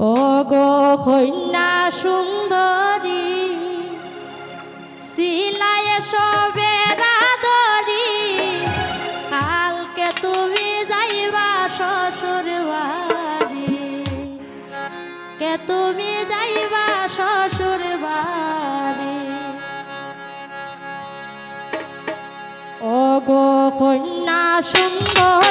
ও গো কন্যা সুন্দরী, সিলায় সবে রাদরি কালকে তুমি যাইবা শ্বশুর বাড়ি। কে তুমি যাইবা শ্বশুর বাড়ি। ও গো কন্যা সুন্দর